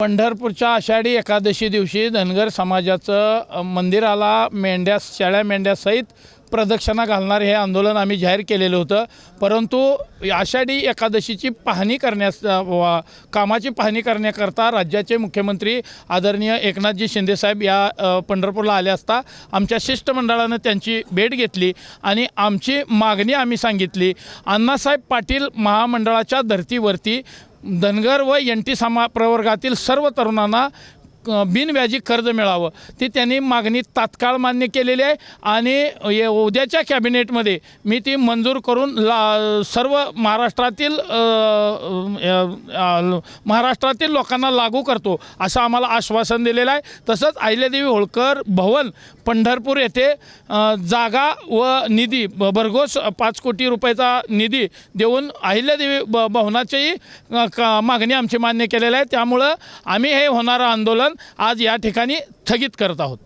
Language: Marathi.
पंढरपूरच्या आषाढी एकादशी दिवशी धनगर समाजाचं मंदिराला मेंढ्या शेळ्या मेंढ्यासहित प्रदक्षिणा घालणार हे आंदोलन आम्ही जाहीर केलेलं होतं. परंतु आषाढी एकादशीची पाहणी करण्यास वा- कामाची पाहणी करण्याकरता राज्याचे मुख्यमंत्री आदरणीय एकनाथजी शिंदेसाहेब या पंढरपूरला आले असता आमच्या शिष्टमंडळानं त्यांची भेट घेतली आणि आमची मागणी आम्ही सांगितली. अण्णासाहेब पाटील महामंडळाच्या धर्तीवरती धनगर व एन टी समा प्रवर्गातील सर्व तरुणांना बिनव्याजी कर्ज मिळावं. ती त्यांनी मागणी तात्काळ मान्य केलेली आहे आणि ये- उद्याच्या कॅबिनेटमध्ये मी ती मंजूर करून ला सर्व महाराष्ट्रातील महाराष्ट्रातील लोकांना लागू करतो असं आम्हाला आश्वासन दिलेलं आहे. तसंच अहिल्यादेवी होळकर भवन पंढरपूर येथे जागा व निधी ब- भरघोस पाच कोटी रुपयाचा निधी देऊन अहिल्यादेवी ब भवनाचीही मागणी आमची मान्य केलेली आहे. त्यामुळं आम्ही हे होणारं आंदोलन आज या ठिकाणी स्थगित करत आहोत.